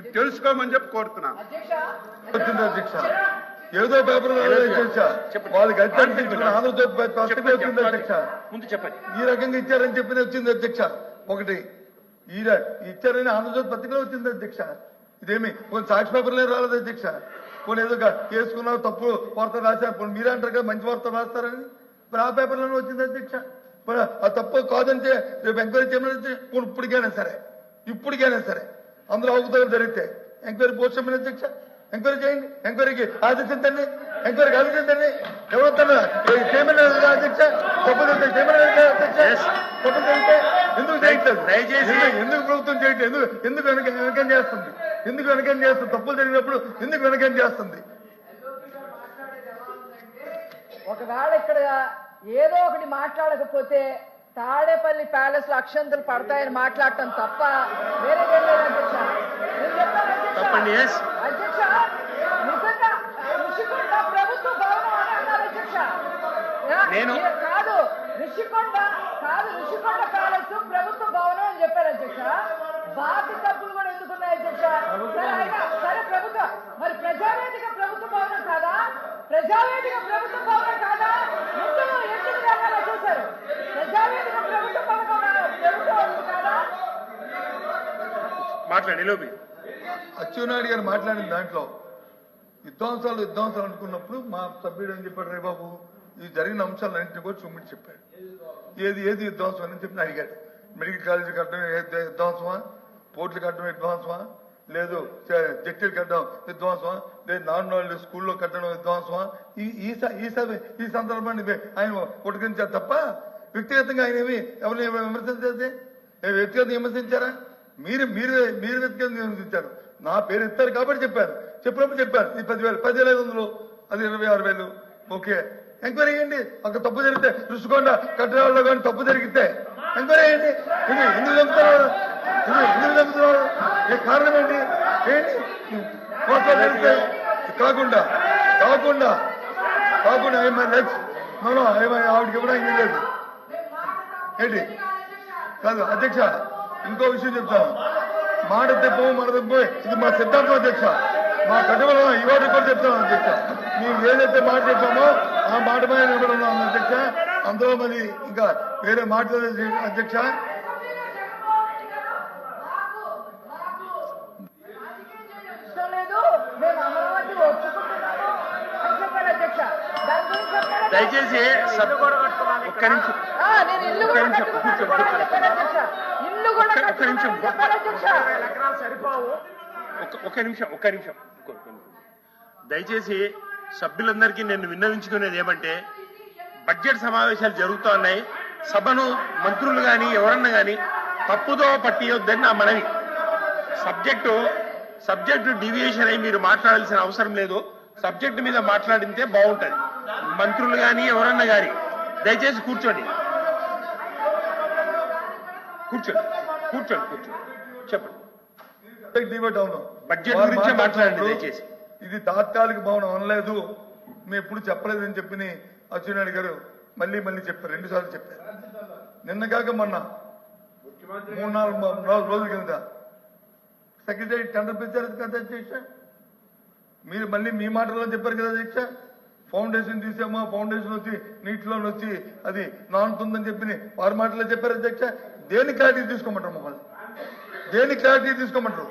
ఇది తెలుసుకోమని చెప్పి కోరుతున్నాను. అధ్యక్ష వచ్చింది అధ్యక్ష. ఏదో పేపర్ అధ్యక్ష. వాళ్ళకి అధ్యక్ష ముందు చెప్పండి. ఈ రకంగా ఇచ్చారని చెప్పి వచ్చింది అధ్యక్ష. ఒకటి ఈ ఇచ్చారని ఆంధ్రజ్యోతి పత్రికలో వచ్చింది అధ్యక్ష. ఇదేమి కొన్ని సాక్షి పేపర్లే రాలేదు అధ్యక్ష. కొన్ని ఏదో ఒక చేసుకున్నా తప్పు వార్త రాశారు. కొన్ని మీరే అంటారు కదా మంచి వార్త రాస్తారని. మరి ఆ పేపర్లోనే వచ్చింది అధ్యక్ష. మరి ఆ తప్పు కాదంటే రేపు ఎంక్వైరీ చేయమని ఇప్పుడు ఇప్పటికైనా సరే. ఇప్పటికైనా సరే. అందులో అవకతవకలు జరిగితే. ఎంక్వైరీ పోస్ట్ అధ్యక్ష ఎంక్వైరీ చేయండి. ఎంక్వైరీకి ఆదేశించండి ఎంక్వైరీకి ఆదేశించండి ఎవరు చేయమని అధ్యక్ష ఎందుకు చేయట్లేదు? దయచేసి- ఎందుకు- ఎందుకు ప్రభుత్వం చేయట్లేదు? ఎందుకు ఎందుకు వెనక వెనకం చేస్తుంది? ఎందుకు వెనకం చేస్తుంది? తప్పులు జరిగినప్పుడు ఎందుకు వెనకం చేస్తుంది? ఒకవేళ ఇక్కడ ఏదో ఒకటి మాట్లాడకపోతే తాడేపల్లి ప్యాలెస్లో అక్షంతలు పడతాయని మాట్లాడటం తప్ప వేరే అధ్యక్ష. నేను చెప్తాను అధ్యక్ష. తప్పండి, yes. అధ్యక్ష నిజంగా ఋషికొండ ప్రభుత్వ భవనం అని అన్నారు అధ్యక్ష. యా, నేను- కాదు ఋషికొండ కాదు ఋషికొండ ప్యాలెస్ ప్రభుత్వ భవనం అని చెప్పారు అధ్యక్ష. బాకి తప్పులు కూడా ఎందుకున్నాయి అధ్యక్ష? సరే ప్రభుత్వ మరి ప్రజావేదిక ప్రభుత్వ భవనం కాదా? ప్రజావేదిక ప్రభుత్వ భవనం కాదా ఎందుకు ఎందుకు రంగాలో చేశారు ప్రజావేదిక ప్రభుత్వ భవనం కాదా? ప్రభుత్వ భవనం కాదా మాట్లాడి లోపి. అచ్చెన్నాయుడు గారు మాట్లాడిన దాంట్లో విధ్వంసాలు విధ్వంసాలు అనుకున్నప్పుడు మా సభ్యుడు ఏం చెప్పాడు రే బాబు? ఈ జరిగిన అంశాలన్నింటినీ కూడా చూపించి చెప్పాడు. ఏది ఏది విధ్వంసం అని చెప్పి అడిగాడు. మెడికల్ కాలేజీ కట్టడం విధ్వంసమా పోర్టులు కట్టడం విధ్వంసమా లేదు జట్టీలు కట్టడం విధ్వంసమా లేదు నాన్ వాళ్ళు స్కూల్లో కట్టడం విధ్వంసమా ఈ ఈ ఈ సభ ఈ సందర్భాన్ని ఆయన ఉటకించారు తప్ప వ్యక్తిగతంగా ఆయన ఏమి ఎవరిని విమర్శించేది వ్యక్తిగతంగా విమర్శించారా? మీరు మీరు మీరు వెతికేందుకు ఇచ్చారు నా పేరు ఇస్తారు కాబట్టి చెప్పారు. చెప్పినప్పుడు చెప్పారు. ఈ పదివేలు పదివేల ఐదు వందలు అది ఇరవై ఆరు వేలు. ఓకే. ఎంక్వైరీ చేయండి. అక్కడ తప్పు జరిగితే రుషికొండ కట్టడాల్లో కానీ తప్పు జరిగితే ఎంక్వైరీ చేయండి. ఇది ఎందుకు చంపుతున్నారు? ఇది ఎందుకు చంపుతున్నారు? ఏ కారణం ఏంటి? ఏంటి? కోర్టులో జరిగితే కాకుండా కాకుండా కాకుండా ఏమై లెక్స్ నో ఏమై ఆవిడకి ఇవ్వడానికి లేదు ఏంటి? కాదు అధ్యక్ష ఇంకో విషయం చెప్తాను మాట తెప్పు మన తెప్పు ఇది మా సిద్ధాంతం అధ్యక్ష. మా కట్టుబడి ఇవాళ కూడా చెప్తాను అధ్యక్ష. మేము ఏదైతే మాట చెప్పామో ఆ మాట మీద నిలబడి ఉన్నాం అధ్యక్ష. అందులో మరి ఇంకా వేరే మాట్లాడే అధ్యక్ష. దయచేసి సభ కూడా ఒక్క నిమిషం, ఒక్క- ఒక్క నిమిషం. ఒక్క నిమిషం. ఒక్క నిమిషం ఒక్క- ఒక్క నిమిషం. దయచేసి సభ్యులందరికీ నేను విన్నవించుకునేది ఏమంటే బడ్జెట్ సమావేశాలు జరుగుతూ ఉన్నాయి. సభను మంత్రులు కానీ ఎవరన్నా కానీ తప్పుదో పట్టియొద్దని నా మనవి. సబ్జెక్టు సబ్జెక్టు డివియేషన్ అయి మీరు మాట్లాడాల్సిన అవసరం లేదు. సబ్జెక్టు మీద మాట్లాడితే బాగుంటది. మంత్రులు కానీ ఎవరన్నా కానీ దయచేసి కూర్చోండి. కూర్చోండి కూర్చోండి కూర్చోండి. చెప్పండి. బడ్జెట్ గురించే మాట్లాడండి దయచేసి. ఇది తాత్కాలిక భవనం అనలేదు. మేము ఎప్పుడు చెప్పలేదని చెప్పి అచ్చెన్నాయుడు గారు మళ్ళీ మళ్ళీ చెప్పారు. రెండు సార్లు చెప్పారు. నిన్న కాక మొన్న. మూడు నాలుగు నాలుగు రోజుల కింద. సెక్రటరీ టెండర్ పిలిచారు కదా అధ్యక్ష మీరు మళ్ళీ మీ మాటల్లో చెప్పారు కదా అధ్యక్ష ఫౌండేషన్ తీసామో ఫౌండేషన్ వచ్చి నీటిలో వచ్చి అది నానుతుందని చెప్పి వారి మాటలో చెప్పారు అధ్యక్ష. దేని క్లారిటీ తీసుకోమంటారు మమ్మల్ని? దేని క్లారిటీ తీసుకోమంటారు?